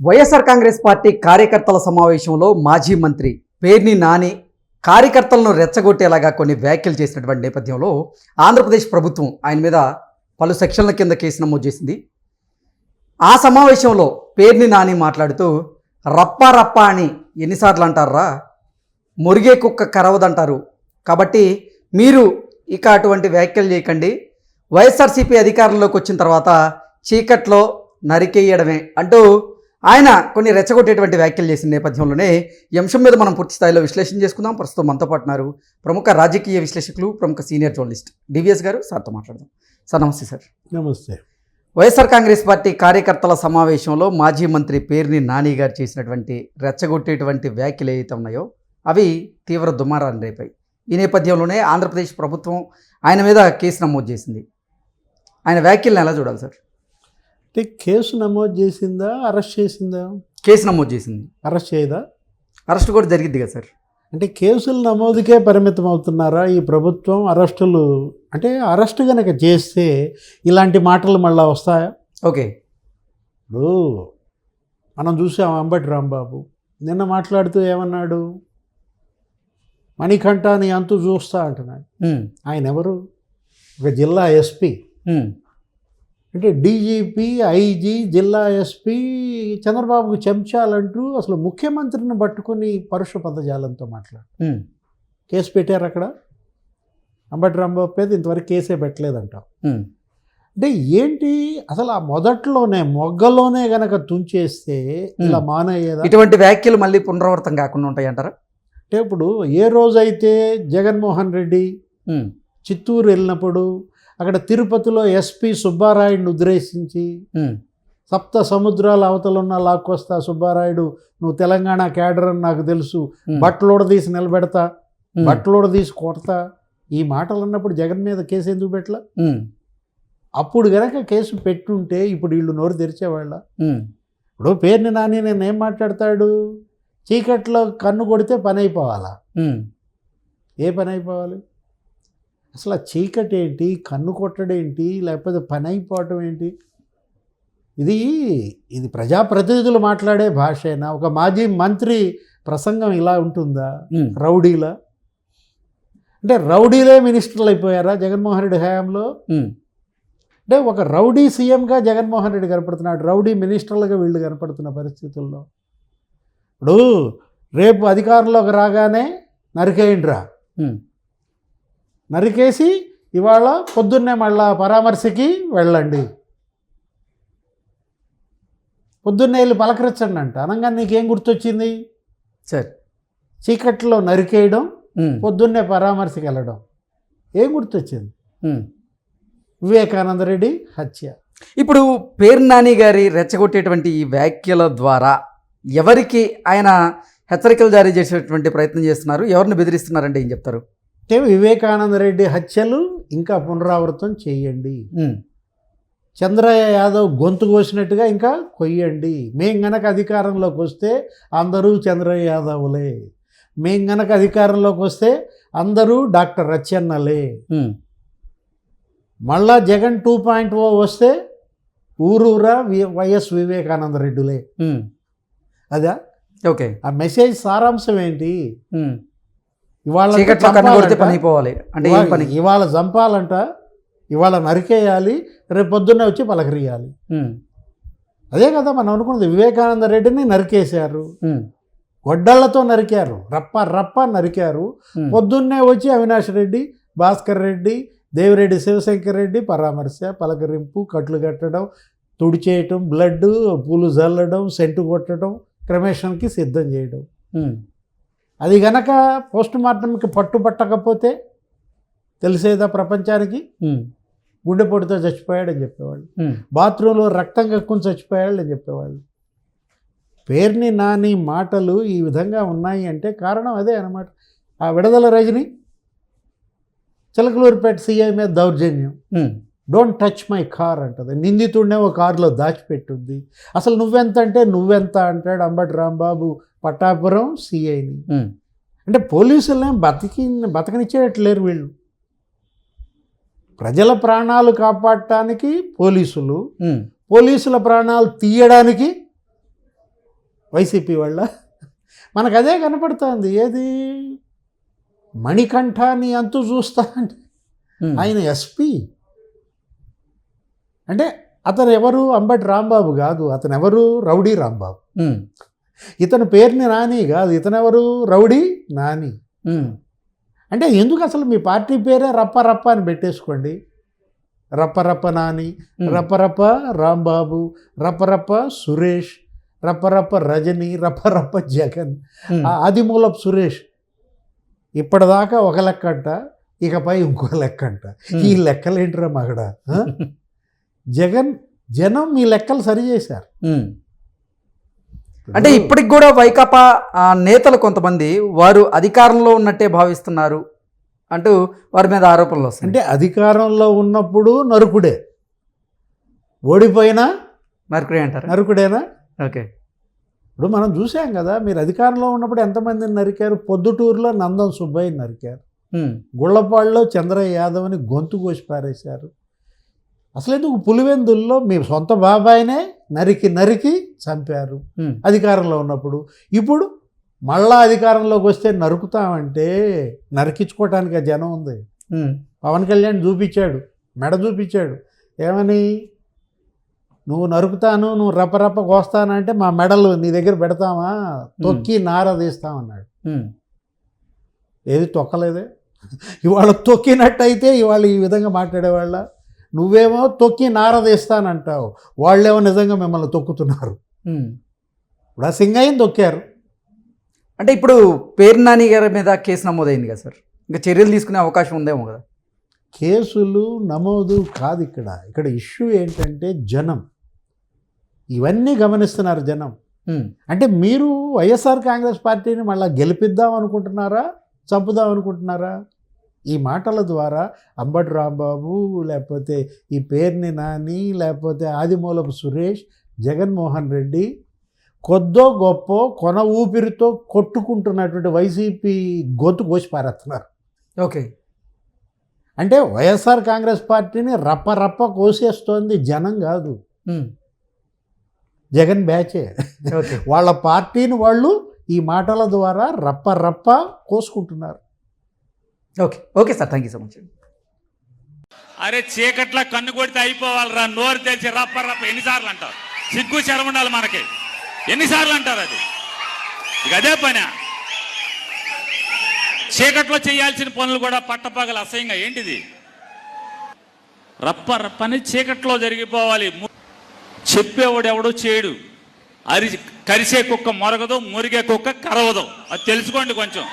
YSR Congress party కార్యకర్తల సమావేశంలో మాజీ మంత్రి పేర్ని నాని కార్యకర్తలను రెచ్చగొట్టేలాగా కొన్ని వ్యాఖ్యలు చేసినటువంటి నేపథ్యంలో ఆంధ్రప్రదేశ్ ప్రభుత్వం ఆయన మీద పలు సెక్షన్ల కింద కేసు నమోదు చేసింది. ఆ సమావేశంలో పేర్ని నాని మాట్లాడుతూ రప్ప రప్ప అని ఎన్నిసార్లు అంటారా? మురిగే కుక్క కరవదంటారు. కాబట్టి మీరు ఇక అటువంటి వ్యాఖ్యలు చేయకండి. వైఎస్ఆర్సీపీ అధికారంలోకి వచ్చిన తర్వాత చీకట్లో నరికేయడమే అంటూ ఆయన కొన్ని రెచ్చగొట్టేటువంటి వ్యాఖ్యలు చేసిన నేపథ్యంలోనే ఈ అంశం మీద మనం పూర్తి స్థాయిలో విశ్లేషణ చేసుకుందాం. ప్రస్తుతం మనతో పాటు ఉన్నారు ప్రముఖ రాజకీయ విశ్లేషకులు ప్రముఖ సీనియర్ జర్నలిస్ట్ డివిఎస్ గారు. సార్తో మాట్లాడదాం. సార్ నమస్తే సార్. నమస్తే. వైఎస్ఆర్ కాంగ్రెస్ పార్టీ కార్యకర్తల సమావేశంలో మాజీ మంత్రి పేర్ని నాని గారు చేసినటువంటి రెచ్చగొట్టేటువంటి వ్యాఖ్యలు ఏవైతే ఉన్నాయో అవి తీవ్ర దుమారాన్ని రేపాయి. ఈ నేపథ్యంలోనే ఆంధ్రప్రదేశ్ ప్రభుత్వం ఆయన మీద కేసు నమోదు చేసింది. ఆయన వ్యాఖ్యలను ఎలా చూడాలి సార్? అంటే కేసు నమోదు చేసిందా అరెస్ట్ చేసిందా? కేసు నమోదు చేసింది. అరెస్ట్ చేయదా? అరెస్ట్ కూడా జరిగింది కదా సార్. అంటే కేసులు నమోదుకే పరిమితం అవుతున్నారా? ఈ ప్రభుత్వం అరెస్టులు అంటే అరెస్ట్ కనుక చేస్తే ఇలాంటి మాటలు మళ్ళీ వస్తాయా? ఓకే. ఇప్పుడు మనం చూసాం అంబటి రాంబాబు. నిన్న మాట్లాడుతూ ఏమన్నాడు? మణికంఠ నీ అంతు చూస్తా అంటున్నాడు. ఆయన ఎవరు? ఒక జిల్లా ఎస్పీ. అంటే డీజీపీ ఐజీ జిల్లా ఎస్పీ చంద్రబాబుకు చెంచాలంటూ అసలు ముఖ్యమంత్రిని పట్టుకొని పరుష పదజాలంతో మాట్లాడు. కేసు పెట్టారు అక్కడ. అంబటి రాంబాబు మీద ఇంతవరకు కేసే పెట్టలేదంటాం అంటే ఏంటి? అసలు ఆ మొదట్లోనే మొగ్గలోనే గనక తుంచేస్తే ఇలా మానయ్యేదా ఇటువంటి వ్యాఖ్యలు మళ్ళీ పునరావృతం కాకుండా ఉంటాయి అంటారా అంటే ఇప్పుడు ఏ రోజైతే జగన్మోహన్ రెడ్డి చిత్తూరు వెళ్ళినప్పుడు అక్కడ తిరుపతిలో ఎస్పీ సుబ్బారాయుడిని ఉద్దేశించి సప్త సముద్రాల అవతల ఉన్న లాక్కొస్తా సుబ్బారాయుడు నువ్వు తెలంగాణ క్యాడర్ అని నాకు తెలుసు. బట్టలోడ తీసి నిలబెడతా బట్టలోడ తీసి కొడతా. ఈ మాటలు అన్నప్పుడు జగన్ మీద కేసు ఎందుకు పెట్టలా? అప్పుడు గనక కేసు పెట్టుంటే ఇప్పుడు వీళ్ళు నోరు తెరిచేవాళ్ళ. ఇప్పుడు పేరుని నాని నేను ఏం మాట్లాడతాడు? చీకట్లో కన్ను కొడితే పని అయిపోవాలా? ఏ పని అయిపోవాలి? అసలు ఆ చీకటి ఏంటి? కన్ను కొట్టడేంటి లేకపోతే పని అయిపోవటం ఏంటి? ఇది ఇది ప్రజాప్రతినిధులు మాట్లాడే భాషేనా ఒక మాజీ మంత్రి ప్రసంగం ఇలా ఉంటుందా? రౌడీలా? అంటే రౌడీలే మినిస్టర్లు అయిపోయారా జగన్మోహన్ రెడ్డి హయాంలో? అంటే ఒక రౌడీ సీఎంగా జగన్మోహన్ రెడ్డి కనపడుతున్నాడు రౌడీ మినిస్టర్లుగా వీళ్ళు కనపడుతున్న పరిస్థితుల్లో. ఇప్పుడు రేపు అధికారంలోకి రాగానే నరికేయండిరా. నరికేసి ఇవాళ పొద్దున్నే మళ్ళా పరామర్శకి వెళ్ళండి. పొద్దున్నే వెళ్ళి పలకరించండి అంట. అనగా నీకేం గుర్తొచ్చింది? సార్. చీకట్లో నరికేయడం పొద్దున్నే పరామర్శకి వెళ్ళడం. ఏం గుర్తొచ్చింది. వివేకానంద రెడ్డి హత్య. ఇప్పుడు పేరు నాని గారి రెచ్చగొట్టేటువంటి ఈ వ్యాఖ్యల ద్వారా ఎవరికి ఆయన హెచ్చరికలు జారీ చేసేటువంటి ప్రయత్నం చేస్తున్నారు? ఎవరిని బెదిరిస్తున్నారంటే ఏం చెప్తారు? అంటే వివేకానంద రెడ్డి హత్యలు ఇంకా పునరావృతం చేయండి. చంద్రయ్య యాదవ్ గొంతు కోసినట్టుగా ఇంకా కొయ్యండి. మేం గనక అధికారంలోకి వస్తే అందరూ చంద్రయ్య యాదవ్లే. మేం గనక అధికారంలోకి వస్తే అందరూ డాక్టర్ రచ్చన్నలే మళ్ళా జగన్ టూ పాయింట్ ఓ వస్తే ఊరూరా వి- వైఎస్ వివేకానంద రెడ్డిలే. అదా? ఓకే. ఆ మెసేజ్ సారాంశం ఏంటి. ఇవాళ చీకట్లో. పని అయిపోవాలి అంటే ఏం పని ఇవాళ చంపాలంట ఇవాళ నరికేయాలి రేపు పొద్దున్నే వచ్చి పలకరియాలి. అదే కదా మనం అనుకున్నది. వివేకానంద రెడ్డిని నరికేశారు. గొడ్డళ్ళతో నరికారు. రప్ప రప్ప నరికారు. పొద్దున్నే వచ్చి అవినాష్ రెడ్డి భాస్కర్ రెడ్డి దేవిరెడ్డి శివశంకర్ రెడ్డి పరామర్శ పలకరింపు కట్లు కట్టడం తుడిచేయటం బ్లడ్ పూలు జల్లడం సెంటు కొట్టడం క్రమేషన్కి సిద్ధం చేయడం. అది గనక పోస్ట్ మార్టంకి పట్టుబట్టకపోతే తెలిసేదా ప్రపంచానికి? గుండెపోటుతో చచ్చిపోయాడని చెప్పేవాళ్ళు. బాత్రూంలో రక్తం కక్కుని చచ్చిపోయాడు అని చెప్పేవాళ్ళు. పేరుని నాని మాటలు ఈ విధంగా ఉన్నాయి అంటే కారణం అదే అన్నమాట. ఆ విడదల రజని చిలకలూరుపేట సీఐ మీద దౌర్జన్యం. డోంట్ టచ్ మై కార్ అంటది. నిందితుడినే ఒక కారులో దాచిపెట్టుంది. అసలు నువ్వెంత అంటే నువ్వెంత అంటాడు అంబటి రాంబాబు. పట్టాపురం సిఐని అంటే పోలీసులనే బతికి బతకనిచ్చేటట్లేరు వీళ్ళు. ప్రజల ప్రాణాలు కాపాడటానికి పోలీసులు పోలీసుల ప్రాణాలు తీయడానికి వైసీపీ వాళ్ళ. మనకు అదే కనపడుతుంది. ఏది? మణికంఠ నీ అంతు చూస్తా అంటే ఆయన ఎస్పీ అంటే అతను ఎవరు అంబటి రాంబాబు కాదు. అతను ఎవరు రౌడీ రాంబాబు. ఇతని పేరుని నాని కాదు ఇతనెవరు? రౌడీ? నాని. అంటే ఎందుకు అసలు మీ పార్టీ పేరే రప్ప రప్ప అని పెట్టేసుకోండి? రప్ప రప్ప నాని ఉమ్. రప్పరప్ప రాంబాబు రప్పరప్ప సురేష్ రప్పరప్ప రజని రప్పరప్ప జగన్. ఉమ్, ఆ ఆదిమూలపు సురేష్. ఇప్పటిదాకా ఒక లెక్క అంట ఇకపై ఇంకో లెక్క అంట ఈ లెక్కలేంటిరా మగడ? జగన్ జనం మీ లెక్కలు సరి చేశారు. ఉమ్. అంటే ఇప్పటికి కూడా వైకాపా నేతలు కొంతమంది వారు అధికారంలో ఉన్నట్టే భావిస్తున్నారు అంటూ వారి మీద ఆరోపణలు వస్తాయి అంటే అధికారంలో ఉన్నప్పుడు నరుకుడే. ఓడిపోయినా మర్కురీ అంటారు? నరుకుడేనా? ఓకే. ఇప్పుడు మనం చూసాం కదా మీరు అధికారంలో ఉన్నప్పుడు ఎంతమందిని నరికారు? పొద్దుటూరులో నందం సుబ్బయ్య నరికారు. గుళ్ళపాడులో చంద్రయ్య యాదవ్ని గొంతు కోసి పారేశారు. అసలు ఎందుకు పులివెందుల్లో మీ సొంత బాబాయినే నరికి నరికి చంపారు అధికారంలో ఉన్నప్పుడు. ఇప్పుడు మళ్ళా అధికారంలోకి వస్తే నరుకుతామంటే నరికించుకోవటానికి ఆ జనం ఉంది. పవన్ కళ్యాణ్ చూపించాడు మెడ చూపించాడు. ఏమని? నువ్వు నరుకుతాను నువ్వు రపరప కోస్తానంటే మా మెడలు నీ దగ్గర పెడతామా? తొక్కి నార తీస్తామన్నాడు. ఏది తొక్కలేదే? ఇవాళ తొక్కినట్టయితే ఇవాళ ఈ విధంగా మాట్లాడేవాళ్ళ? నువ్వేమో తొక్కి నార తీస్తానంటావు వాళ్ళేమో నిజంగా మిమ్మల్ని తొక్కుతున్నారు. ఇప్పుడు ఆ సింగయ్యని తొక్కారు. అంటే ఇప్పుడు పేరు నాని గారి మీద కేసు నమోదైంది కదా సార్. ఇంకా చర్యలు తీసుకునే అవకాశం ఉందేమో కదా. కేసులు నమోదు కాదు ఇక్కడ. ఇక్కడ ఇష్యూ ఏంటంటే జనం. ఇవన్నీ గమనిస్తున్నారు జనం. అంటే మీరు వైఎస్ఆర్ కాంగ్రెస్ పార్టీని మళ్ళీ గెలిపిద్దాం అనుకుంటున్నారా? చంపుదాం అనుకుంటున్నారా? ఈ మాటల ద్వారా అంబటి రాంబాబు లేకపోతే ఈ పేర్ని నాని లేకపోతే ఆదిమూలపు సురేష్ జగన్మోహన్ రెడ్డి కొద్దో గొప్ప కొన ఊపిరితో కొట్టుకుంటున్నటువంటి వైసీపీ గొంతు కోసి పారేస్తున్నారు. ఓకే. అంటే వైఎస్ఆర్ కాంగ్రెస్ పార్టీని రప్ప రప్ప కోసేస్తోంది జనం కాదు. జగన్ బ్యాచే. వాళ్ళ పార్టీని వాళ్ళు ఈ మాటల ద్వారా రప్ప రప్ప కోసుకుంటున్నారు. Okay okay sir thank you so much అరే చీకట్లో కన్ను కొడితే అయిపోవాలిరా. నోరు తెలిసి రప్ప రప్ప ఎన్నిసార్లు అంటారు? సిగ్గు శరం ఉండాలి మనకి. ఎన్నిసార్లు అంటారు అది? ఇక అదే పని. చీకట్లో చేయాల్సిన పనులు కూడా పట్టపగలు అసహ్యంగా. ఏంటిది? రప్ప రప్పని చీకట్లో జరిగిపోవాలి. చెప్పేవాడు ఎవడో చేయడు. అరి కరిసే కుక్క మొరగదు మురిగే కుక్క కరవదు. అది తెలుసుకోండి కొంచెం.